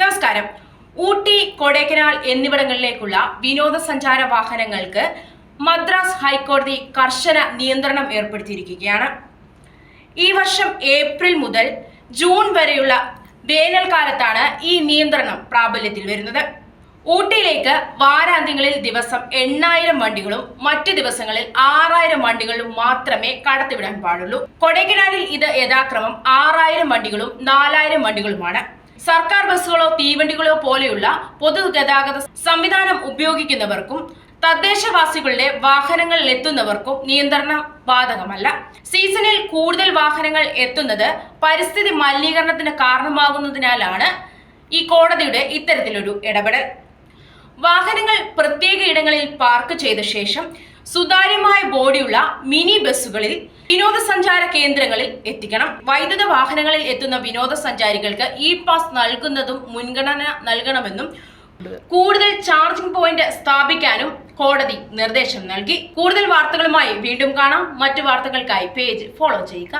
നമസ്കാരം. ഊട്ടി കൊടൈക്കനാൽ എന്നിവിടങ്ങളിലേക്കുള്ള വിനോദസഞ്ചാര വാഹനങ്ങൾക്ക് മദ്രാസ് ഹൈക്കോടതി കർശന നിയന്ത്രണം ഏർപ്പെടുത്തിയിരിക്കുകയാണ്. ഈ വർഷം ഏപ്രിൽ മുതൽ ജൂൺ വരെയുള്ള വേനൽക്കാലത്താണ് ഈ നിയന്ത്രണം പ്രാബല്യത്തിൽ വരുന്നത്. ഊട്ടിയിലേക്ക് വാരാന്ത്യങ്ങളിൽ ദിവസം എണ്ണായിരം വണ്ടികളും മറ്റ് ദിവസങ്ങളിൽ ആറായിരം വണ്ടികളും മാത്രമേ കടത്തിവിടാൻ പാടുള്ളൂ. കൊടൈക്കനാലിൽ ഇത് യഥാക്രമം ആറായിരം വണ്ടികളും നാലായിരം വണ്ടികളുമാണ്. സർക്കാർ ബസ്സുകളോ തീവണ്ടികളോ പോലെയുള്ള പൊതുഗതാഗത സംവിധാനം ഉപയോഗിക്കുന്നവർക്കും തദ്ദേശവാസികളുടെ വാഹനങ്ങളിൽ എത്തുന്നവർക്കും നിയന്ത്രണം ബാധകമല്ല. സീസണിൽ കൂടുതൽ വാഹനങ്ങൾ എത്തുന്നത് പരിസ്ഥിതി മലിനീകരണത്തിന് കാരണമാകുന്നതിനാലാണ് ഈ കോടതിയുടെ ഇത്തരത്തിലൊരു ഇടപെടൽ. വാഹനങ്ങൾ പ്രത്യേക ഇടങ്ങളിൽ പാർക്ക് ചെയ്ത ശേഷം സുതാര്യമായ ബോഡിയുള്ള മിനി ബസ്സുകളിൽ വിനോദസഞ്ചാര കേന്ദ്രങ്ങളിൽ എത്തിക്കണം. വൈദ്യുത വാഹനങ്ങളിൽ എത്തുന്ന വിനോദസഞ്ചാരികൾക്ക് ഇ പാസ് നൽകുന്നതും മുൻഗണന നൽകണമെന്നും കൂടുതൽ ചാർജിംഗ് പോയിന്റ് സ്ഥാപിക്കാനും കോടതി നിർദ്ദേശം നൽകി. കൂടുതൽ വാർത്തകളുമായി വീണ്ടും കാണാം. മറ്റു വാർത്തകൾക്കായി പേജ് ഫോളോ ചെയ്യുക.